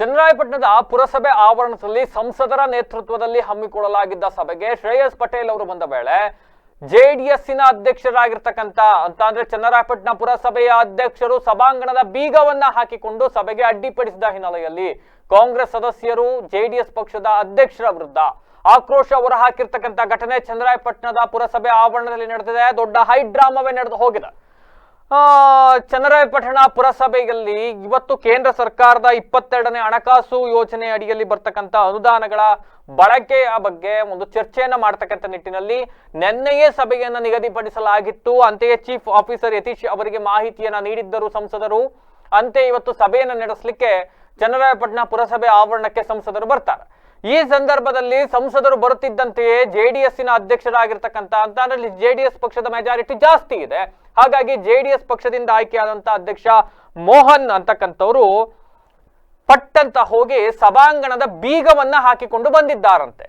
ಚನ್ನರಾಯಪಟ್ಟಣದ ಪುರಸಭೆ ಆವರಣದಲ್ಲಿ ಸಂಸದರ ನೇತೃತ್ವದಲ್ಲಿ ಹಮ್ಮಿಕೊಳ್ಳಲಾಗಿದ್ದ ಸಭೆಗೆ ಶ್ರೇಯಸ್ ಪಟೇಲ್ ಅವರು ಬಂದ ವೇಳೆ ಜೆಡಿಎಸ್ಸಿನ ಅಧ್ಯಕ್ಷರಾಗಿರ್ತಕ್ಕಂಥ ಅಂತ ಅಂದ್ರೆ ಚನ್ನರಾಯಪಟ್ಟಣ ಪುರಸಭೆಯ ಅಧ್ಯಕ್ಷರು ಸಭಾಂಗಣದ ಬೀಗವನ್ನ ಹಾಕಿಕೊಂಡು ಸಭೆಗೆ ಅಡ್ಡಿಪಡಿಸಿದ ಹಿನ್ನೆಲೆಯಲ್ಲಿ ಕಾಂಗ್ರೆಸ್ ಸದಸ್ಯರು ಜೆಡಿಎಸ್ ಪಕ್ಷದ ಅಧ್ಯಕ್ಷರ ವಿರುದ್ಧ ಆಕ್ರೋಶ ಹೊರಹಾಕಿರ್ತಕ್ಕಂಥ ಘಟನೆ ಚಂದ್ರಾಯಪಟ್ಟಣದ ಪುರಸಭೆ ಆವರಣದಲ್ಲಿ ನಡೆದಿದೆ. ದೊಡ್ಡ ಹೈ ಡ್ರಾಮವೇ ನಡೆದು ಹೋಗಿದೆ. ಚನ್ನರಾಯಪಟ್ಟಣ ಪುರಸಭೆಯಲ್ಲಿ ಇವತ್ತು ಕೇಂದ್ರ ಸರ್ಕಾರದ ಇಪ್ಪತ್ತೆರಡನೇ ಹಣಕಾಸು ಯೋಜನೆ ಅಡಿಯಲ್ಲಿ ಬರ್ತಕ್ಕಂಥ ಅನುದಾನಗಳ ಬಳಕೆಯ ಬಗ್ಗೆ ಒಂದು ಚರ್ಚೆಯನ್ನ ಮಾಡ್ತಕ್ಕಂಥ ನಿಟ್ಟಿನಲ್ಲಿ ನಿನ್ನೆಯೇ ಸಭೆಯನ್ನ ನಿಗದಿಪಡಿಸಲಾಗಿತ್ತು. ಅಂತೆಯೇ ಚೀಫ್ ಆಫೀಸರ್ ಯತೀಶ್ ಅವರಿಗೆ ಮಾಹಿತಿಯನ್ನ ನೀಡಿದ್ದರು ಸಂಸದರು. ಅಂತೆ ಇವತ್ತು ಸಭೆಯನ್ನ ನಡೆಸಲಿಕ್ಕೆ ಚನ್ನರಾಯಪಟ್ಟಣ ಪುರಸಭೆ ಆವರಣಕ್ಕೆ ಸಂಸದರು ಬರ್ತಾರೆ. ಈ ಸಂದರ್ಭದಲ್ಲಿ ಸಂಸದರು ಬರುತ್ತಿದ್ದಂತೆಯೇ ಜೆಡಿಎಸ್ನ ಅಧ್ಯಕ್ಷರಾಗಿರ್ತಕ್ಕಂಥ ಅಂತ ಜೆಡಿಎಸ್ ಪಕ್ಷದ ಮೆಜಾರಿಟಿ ಜಾಸ್ತಿ ಇದೆ. ಹಾಗಾಗಿ ಜೆ ಡಿ ಎಸ್ ಪಕ್ಷದಿಂದ ಆಯ್ಕೆಯಾದಂತ ಅಧ್ಯಕ್ಷ ಮೋಹನ್ ಅಂತಕ್ಕಂಥವ್ರು ಪಟ್ಟಂತ ಹೋಗಿ ಸಭಾಂಗಣದ ಬೀಗವನ್ನ ಹಾಕಿಕೊಂಡು ಬಂದಿದ್ದಾರಂತೆ.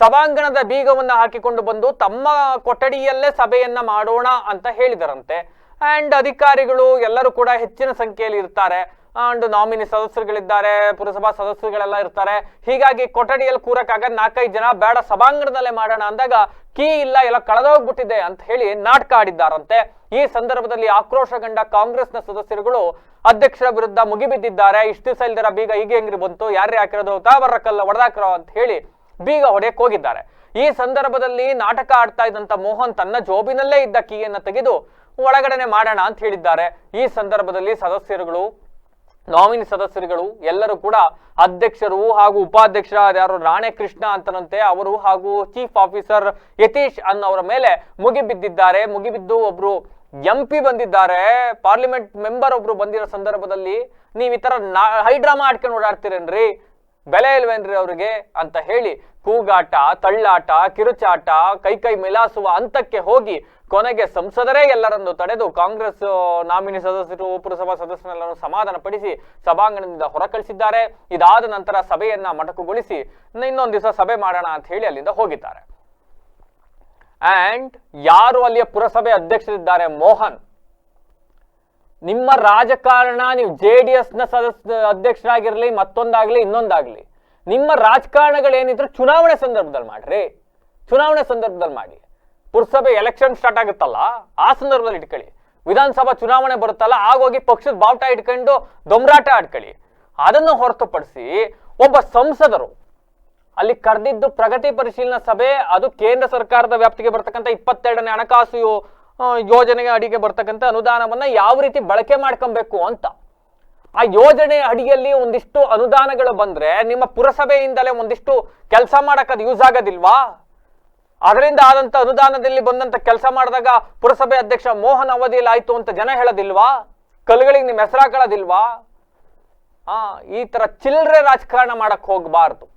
ಸಭಾಂಗಣದ ಬೀಗವನ್ನ ಹಾಕಿಕೊಂಡು ಬಂದು ತಮ್ಮ ಕೊಠಡಿಯಲ್ಲೇ ಸಭೆಯನ್ನ ಮಾಡೋಣ ಅಂತ ಹೇಳಿದರಂತೆ. ಅಂಡ್ ಅಧಿಕಾರಿಗಳು ಎಲ್ಲರೂ ಕೂಡ ಹೆಚ್ಚಿನ ಸಂಖ್ಯೆಯಲ್ಲಿ ಇರ್ತಾರೆ. ಅಂಡ್ ನಾಮಿನಿ ಸದಸ್ಯರುಗಳಿದ್ದಾರೆ, ಪುರಸಭಾ ಸದಸ್ಯರುಗಳೆಲ್ಲ ಇರ್ತಾರೆ. ಹೀಗಾಗಿ ಕೊಠಡಿಯಲ್ಲಿ ಕೂರಕ್ಕಾಗ ನಾಲ್ಕೈದು ಜನ ಬೇಡ, ಸಭಾಂಗಣದಲ್ಲೇ ಮಾಡೋಣ ಅಂದಾಗ ಕೀ ಇಲ್ಲ, ಎಲ್ಲ ಕಳೆದೋಗ್ಬಿಟ್ಟಿದೆ ಅಂತ ಹೇಳಿ ನಾಟಕ ಆಡಿದ್ದಾರಂತೆ. ಈ ಸಂದರ್ಭದಲ್ಲಿ ಆಕ್ರೋಶಗೊಂಡ ಕಾಂಗ್ರೆಸ್ನ ಸದಸ್ಯರುಗಳು ಅಧ್ಯಕ್ಷರ ವಿರುದ್ಧ ಮುಗಿಬಿದ್ದಿದ್ದಾರೆ. ಇಷ್ಟು ದಿವಸ ಇಲ್ದಿರ ಬೀಗ ಈಗ ಹೆಂಗ್ರಿ ಬಂತು? ಯಾರೇ ಹಾಕಿರೋದು? ತಾವರಕ್ಕಲ್ಲ ಹೊಡೆದಾಕ್ರೋ ಅಂತ ಹೇಳಿ ಬೀಗ ಹೊಡೆಯಕ್ ಹೋಗಿದ್ದಾರೆ. ಈ ಸಂದರ್ಭದಲ್ಲಿ ನಾಟಕ ಆಡ್ತಾ ಇದ್ದಂತ ಮೋಹನ್ ತನ್ನ ಜೋಬಿನಲ್ಲೇ ಇದ್ದ ಕೀಯನ್ನ ತೆಗೆದು ಒಳಗಡೆನೆ ಮಾಡೋಣ ಅಂತ ಹೇಳಿದ್ದಾರೆ. ಈ ಸಂದರ್ಭದಲ್ಲಿ ಸದಸ್ಯರುಗಳು ನಾಮಿನಿ ಸದಸ್ಯರುಗಳು, ಎಲ್ಲರೂ ಕೂಡ ಅಧ್ಯಕ್ಷರು ಹಾಗೂ ಉಪಾಧ್ಯಕ್ಷ ಯಾರು ರಾಣೆ ಕೃಷ್ಣ ಅಂತನಂತೆ ಅವರು ಹಾಗೂ ಚೀಫ್ ಆಫೀಸರ್ ಯತೀಶ್ ಅನ್ನೋರ ಮೇಲೆ ಮುಗಿಬಿದ್ದಿದ್ದಾರೆ. ಮುಗಿಬಿದ್ದು ಒಬ್ರು ಎಂ ಪಿ ಬಂದಿದ್ದಾರೆ. ಪಾರ್ಲಿಮೆಂಟ್ ಮೆಂಬರ್ ಒಬ್ರು ಬಂದಿರೋ ಸಂದರ್ಭದಲ್ಲಿ ನೀವು ಈ ತರ ಹೈಡ್ರಾಮಾ ಆಡ್ಕೊಂಡು ಓಡಾಡ್ತೀರೇನ್ರಿ? ಬೆಲೆ ಇಲ್ವೇನ್ರಿ ಅವ್ರಿಗೆ ಅಂತ ಹೇಳಿ ಕೂಗಾಟ, ತಳ್ಳಾಟ, ಕಿರುಚಾಟ ಕೈ ಕೈ ಮಿಲಾಸುವ ಹಂತಕ್ಕೆ ಹೋಗಿ ಕೊನೆಗೆ ಸಂಸದರೇ ಎಲ್ಲರನ್ನು ತಡೆದು ಕಾಂಗ್ರೆಸ್ ನಾಮಿನಿ ಸದಸ್ಯರು, ಪುರಸಭಾ ಸದಸ್ಯರೆಲ್ಲರನ್ನು ಸಮಾಧಾನ ಪಡಿಸಿ ಸಭಾಂಗಣದಿಂದ ಹೊರಕಳಿಸಿದ್ದಾರೆ. ಇದಾದ ನಂತರ ಸಭೆಯನ್ನ ಮಟಕುಗೊಳಿಸಿ ಇನ್ನೊಂದು ದಿವಸ ಸಭೆ ಮಾಡೋಣ ಅಂತ ಹೇಳಿ ಅಲ್ಲಿಂದ ಹೋಗಿದ್ದಾರೆ. ಅಂಡ್ ಯಾರು ಅಲ್ಲಿಯ ಪುರಸಭೆ ಅಧ್ಯಕ್ಷರಿದ್ದಾರೆ? ಮೋಹನ್. ನಿಮ್ಮ ರಾಜಕಾರಣ, ನೀವು ಜೆ ಡಿ ಎಸ್ನ ಸದಸ್ಯ ಅಧ್ಯಕ್ಷರಾಗಿರ್ಲಿ, ಮತ್ತೊಂದಾಗ್ಲಿ, ಇನ್ನೊಂದಾಗ್ಲಿ, ನಿಮ್ಮ ರಾಜಕಾರಣಗಳೇನಿದ್ರು ಚುನಾವಣೆ ಸಂದರ್ಭದಲ್ಲಿ ಮಾಡ್ರಿ. ಚುನಾವಣೆ ಸಂದರ್ಭದಲ್ಲಿ ಮಾಡಿ. ಪುರಸಭೆ ಎಲೆಕ್ಷನ್ ಸ್ಟಾರ್ಟ್ ಆಗುತ್ತಲ್ಲ, ಆ ಸಂದರ್ಭದಲ್ಲಿ ಇಟ್ಕೊಳ್ಳಿ. ವಿಧಾನಸಭಾ ಚುನಾವಣೆ ಬರುತ್ತಲ್ಲ, ಆಗೋಗಿ ಪಕ್ಷದ ಬಾವುಟ ಇಟ್ಕೊಂಡು ದೊಂಬರಾಟ ಆಡ್ಕೊಳ್ಳಿ. ಅದನ್ನು ಹೊರತುಪಡಿಸಿ ಒಬ್ಬ ಸಂಸದರು, ಅಲ್ಲಿ ಕರೆದಿದ್ದು ಪ್ರಗತಿ ಪರಿಶೀಲನಾ ಸಭೆ, ಅದು ಕೇಂದ್ರ ಸರ್ಕಾರದ ವ್ಯಾಪ್ತಿಗೆ ಬರ್ತಕ್ಕಂಥ ಇಪ್ಪತ್ತೆರಡನೇ ಹಣಕಾಸು ಯೋಜನೆಗೆ ಅಡಿಗೆ ಬರ್ತಕ್ಕಂಥ ಅನುದಾನವನ್ನ ಯಾವ ರೀತಿ ಬಳಕೆ ಮಾಡ್ಕೊಬೇಕು ಅಂತ. ಆ ಯೋಜನೆ ಅಡಿಯಲ್ಲಿ ಒಂದಿಷ್ಟು ಅನುದಾನಗಳು ಬಂದ್ರೆ ನಿಮ್ಮ ಪುರಸಭೆಯಿಂದಲೇ ಒಂದಿಷ್ಟು ಕೆಲಸ ಅದು ಯೂಸ್ ಆಗೋದಿಲ್ವಾ? ಅದರಿಂದ ಆದಂತ ಅನುದಾನದಲ್ಲಿ ಬಂದಂತ ಕೆಲಸ ಮಾಡಿದಾಗ ಪುರಸಭೆ ಅಧ್ಯಕ್ಷ ಮೋಹನ್ ಅವಧಿಯಲ್ಲಿ ಆಯ್ತು ಅಂತ ಜನ ಹೇಳೋದಿಲ್ವಾ? ಕಲ್ಲುಗಳಿಗೆ ನಿಮ್ಮ ಹೆಸರು ಹಾಕೊಳ್ಳೋದಿಲ್ವಾ? ಆ, ಈ ತರ ಚಿಲ್ಲರೆ ರಾಜಕಾರಣ ಮಾಡಕ್ ಹೋಗಬಾರ್ದು.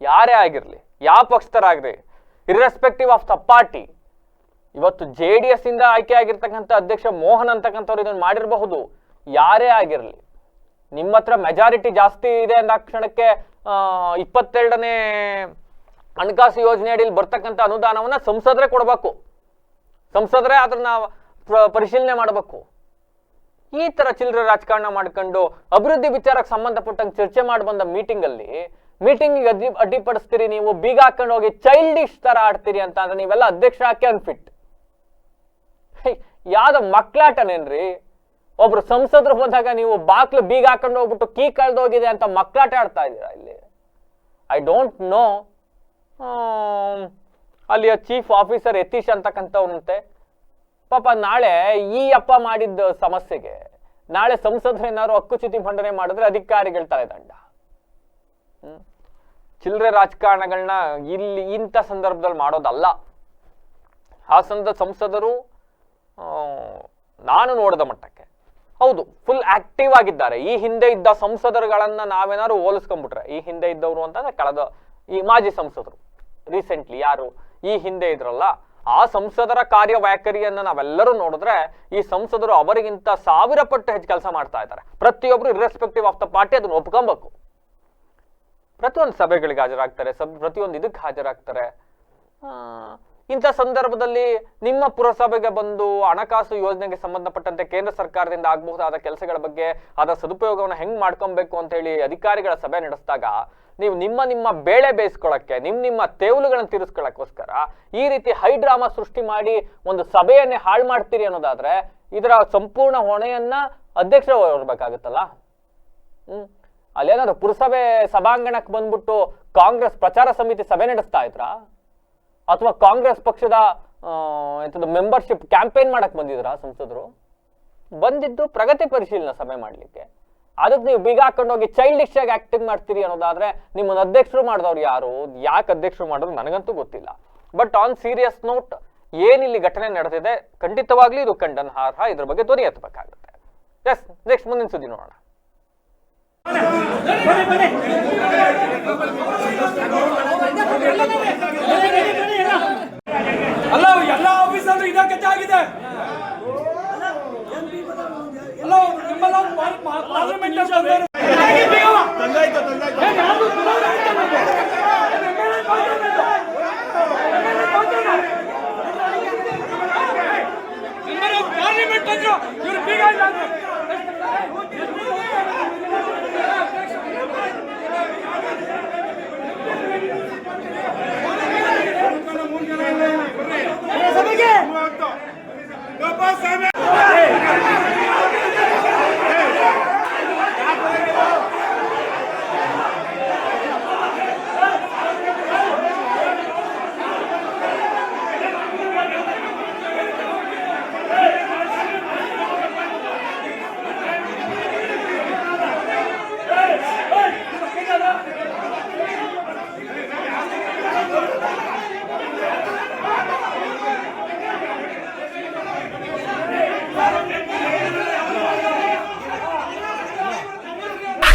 ಯಾರೇ ಆಗಿರ್ಲಿ, ಯಾವ ಪಕ್ಷದರಾಗ್ರಿ ಇರ್ರೆಸ್ಪೆಕ್ಟಿವ್ ಆಫ್ ದ ಪಾರ್ಟಿ ಇವತ್ತು ಜೆ ಡಿ ಎಸ್ ಇಂದ ಆಯ್ಕೆ ಆಗಿರ್ತಕ್ಕಂಥ ಅಧ್ಯಕ್ಷ ಮೋಹನ್ ಅಂತಕ್ಕಂಥವ್ರು ಇದನ್ನು ಮಾಡಿರಬಹುದು. ಯಾರೇ ಆಗಿರಲಿ. ನಿಮ್ಮ ಹತ್ರ ಮೆಜಾರಿಟಿ ಜಾಸ್ತಿ ಇದೆ ಅಂದ ಕ್ಷಣಕ್ಕೆ ಇಪ್ಪತ್ತೆರಡನೇ ಹಣಕಾಸು ಯೋಜನೆ ಅಡಿಯಲ್ಲಿ ಬರ್ತಕ್ಕಂಥ ಅನುದಾನವನ್ನ ಸಂಸದರೇ ಕೊಡಬೇಕು. ಸಂಸದರೇ ಅದನ್ನ ಪ್ರ- ಪರಿಶೀಲನೆ ಮಾಡಬೇಕು. ಈ ತರ ಚಿಲ್ಲರೆ ರಾಜಕಾರಣ ಮಾಡ್ಕೊಂಡು ಅಭಿವೃದ್ಧಿ ವಿಚಾರಕ್ಕೆ ಸಂಬಂಧಪಟ್ಟಂಗೆ ಚರ್ಚೆ ಮಾಡಿ ಬಂದ ಮೀಟಿಂಗ್ ಅಲ್ಲಿ ಮೀಟಿಂಗ್ ಅಡ್ಡಿ, ಅಡ್ಡಿಪಡಿಸ್ತೀರಿ ನೀವು, ಬೀಗ ಹಾಕೊಂಡು ಹೋಗಿ ಚೈಲ್ಡಿಶ್ ತರ ಆಡ್ತೀರಿ ಅಂತ ಅಂದ್ರೆ ನೀವೆಲ್ಲ ಅಧ್ಯಕ್ಷ ಹಾಕಿ ಅನ್ಫಿಟ್ ಯಾವ್ದ ಮಕ್ಳಾಟನೇನ್ರಿ? ಒಬ್ರು ಸಂಸದರು ಹೋದಾಗ ನೀವು ಬಾಕ್ಲು ಬೀಗ ಹಾಕೊಂಡು ಹೋಗ್ಬಿಟ್ಟು ಕೀ ಕಳ್ದೋಗಿದೆ ಅಂತ ಮಕ್ಳಾಟ ಆಡ್ತಾ ಇದ್ದೀರಾ ಇಲ್ಲಿ? ಐ ಡೋಂಟ್ ನೋ ಅಲ್ಲಿಯ ಚೀಫ್ ಆಫೀಸರ್ ಯತೀಶ್ ಅಂತಕ್ಕಂಥವ್ರಂತೆ ಪಾಪ ನಾಳೆ ಈ ಅಪ್ಪ ಮಾಡಿದ್ದ ಸಮಸ್ಯೆಗೆ ನಾಳೆ ಸಂಸದರು ಏನಾದ್ರು ಹಕ್ಕುಚ್ಯುತಿ ಮಂಡನೆ ಮಾಡಿದ್ರೆ ಅಧಿಕಾರಿಗಳ ತಲೆದಂಡ. ಹ್ಮ್. ಚಿಲ್ಲರೆ ರಾಜಕಾರಣಗಳನ್ನ ಇಲ್ಲಿ ಇಂಥ ಸಂದರ್ಭದಲ್ಲಿ ಮಾಡೋದಲ್ಲ. ಹಾಸನದ ಸಂಸದರು ಆ, ನಾನು ನೋಡಿದ ಮಟ್ಟಕ್ಕೆ. ಹೌದು ಫುಲ್ ಆಕ್ಟಿವ್ ಆಗಿದ್ದಾರೆ. ಈ ಹಿಂದೆ ಇದ್ದ ಸಂಸದರುಗಳನ್ನ ನಾವೇನಾದ್ರು ಹೋಲಿಸ್ಕೊಂಡ್ಬಿಟ್ರೆ, ಈ ಹಿಂದೆ ಇದ್ದವರು ಅಂತಂದ್ರೆ ಕಳೆದ, ಈ ಮಾಜಿ ಸಂಸದರು ರೀಸೆಂಟ್ಲಿ ಯಾರು, ಈ ಹಿಂದೆ ಇದ್ರಲ್ಲ, ಆ ಸಂಸದರ ಕಾರ್ಯ ಕಾರ್ಯವೈಖರಿಯನ್ನ ನಾವೆಲ್ಲರೂ ನೋಡಿದ್ರೆ, ಈ ಸಂಸದರು ಅವರಿಗಿಂತ ಸಾವಿರ ಪಟ್ಟು ಹೆಚ್ಚು ಕೆಲಸ ಮಾಡ್ತಾ ಇದ್ದಾರೆ. ಪ್ರತಿಯೊಬ್ರು ಇರ್ರೆಸ್ಪೆಕ್ಟಿವ್ ಆಫ್ ದ ಪಾರ್ಟಿ ಅದನ್ನು ಒಪ್ಕೊಬೇಕು. ಪ್ರತಿಯೊಂದು ಸಭೆಗಳಿಗೆ ಹಾಜರಾಗ್ತಾರೆ, ಸಬ್, ಪ್ರತಿಯೊಂದು ಇದಕ್ಕೆ ಹಾಜರಾಗ್ತಾರೆ. ಇಂಥ ಸಂದರ್ಭದಲ್ಲಿ ನಿಮ್ಮ ಪುರಸಭೆಗೆ ಬಂದು ಹಣಕಾಸು ಯೋಜನೆಗೆ ಸಂಬಂಧಪಟ್ಟಂತೆ ಕೇಂದ್ರ ಸರ್ಕಾರದಿಂದ ಆಗಬಹುದಾದ ಕೆಲಸಗಳ ಬಗ್ಗೆ ಅದರ ಸದುಪಯೋಗವನ್ನು ಹೆಂಗ್ ಮಾಡ್ಕೊಬೇಕು ಅಂತ ಹೇಳಿ ಅಧಿಕಾರಿಗಳ ಸಭೆ ನಡೆಸಿದಾಗ, ನೀವು ನಿಮ್ಮ ನಿಮ್ಮ ಬೇಳೆ ಬೇಯಿಸ್ಕೊಳಕ್ಕೆ, ನಿಮ್ಮ ನಿಮ್ಮ ತೇವಲುಗಳನ್ನು ತೀರಿಸ್ಕೊಳಕ್ಕೋಸ್ಕರ ಈ ರೀತಿ ಹೈ ಡ್ರಾಮಾ ಸೃಷ್ಟಿ ಮಾಡಿ ಒಂದು ಸಭೆಯನ್ನೇ ಹಾಳು ಮಾಡ್ತೀರಿ ಅನ್ನೋದಾದ್ರೆ ಇದರ ಸಂಪೂರ್ಣ ಹೊಣೆಯನ್ನ ಅಧ್ಯಕ್ಷರು ಹೊರಬೇಕಾಗುತ್ತಲ್ಲ ಹ್ಮ್. ಅಲ್ಲೇನಾದ್ರು ಪುರಸಭೆ ಸಭಾಂಗಣಕ್ಕೆ ಬಂದ್ಬಿಟ್ಟು ಕಾಂಗ್ರೆಸ್ ಪ್ರಚಾರ ಸಮಿತಿ ಸಭೆ ನಡೆಸ್ತಾ ಇದ್ರಾ? ಅಥವಾ ಕಾಂಗ್ರೆಸ್ ಪಕ್ಷದ ಮೆಂಬರ್ಶಿಪ್ ಕ್ಯಾಂಪೇನ್ ಮಾಡಕ್ ಬಂದಿದ್ರಾ ಸಂಸದರು? ಬಂದಿದ್ದು ಪ್ರಗತಿ ಪರಿಶೀಲನಾ ಸಭೆ ಮಾಡ್ಲಿಕ್ಕೆ. ಅದಕ್ಕೆ ನೀವು ಬೀಗ ಹಾಕೊಂಡು ಹೋಗಿ ಚೈಲ್ಡಿಶ್ ಆಗಿ ಆಕ್ಟಿಂಗ್ ಮಾಡ್ತೀರಿ ಅನ್ನೋದಾದ್ರೆ ನಿಮ್ಮನ್ನು ಅಧ್ಯಕ್ಷರು ಮಾಡಿದವ್ರು ಯಾರು? ಯಾಕೆ ಅಧ್ಯಕ್ಷರು ಮಾಡೋದು ನನಗಂತೂ ಗೊತ್ತಿಲ್ಲ. ಬಟ್ ಆನ್ ಸೀರಿಯಸ್ ನೋಟ್ ಏನಿಲ್ಲಿ ಘಟನೆ ನಡೆದಿದೆ, ಖಂಡಿತವಾಗ್ಲೂ ಇದು ಖಂಡನಾರ್ಹ ಇದ್ರ ಬಗ್ಗೆ ಧ್ವನಿ ಎತ್ತಬೇಕಾಗುತ್ತೆ. ಎಸ್ ನೆಕ್ಸ್ಟ್ ಮುಂದಿನ ಸುದ್ದಿ ನೋಡೋಣ. ಅಲ್ಲ ಎಲ್ಲ ಆಫೀಸಲ್ಲೂ ಇದೇ ಇದಕ್ಕೆ ಆಗಿದೆ. ಅಲ್ಲ ನಿಮ್ಮೆಲ್ಲ ಪಾರ್ಲಿಮೆಂಟ್ ಪಾರ್ಲಿಮೆಂಟ್ ಇವರು ಬೀಗ ಇಲ್ಲ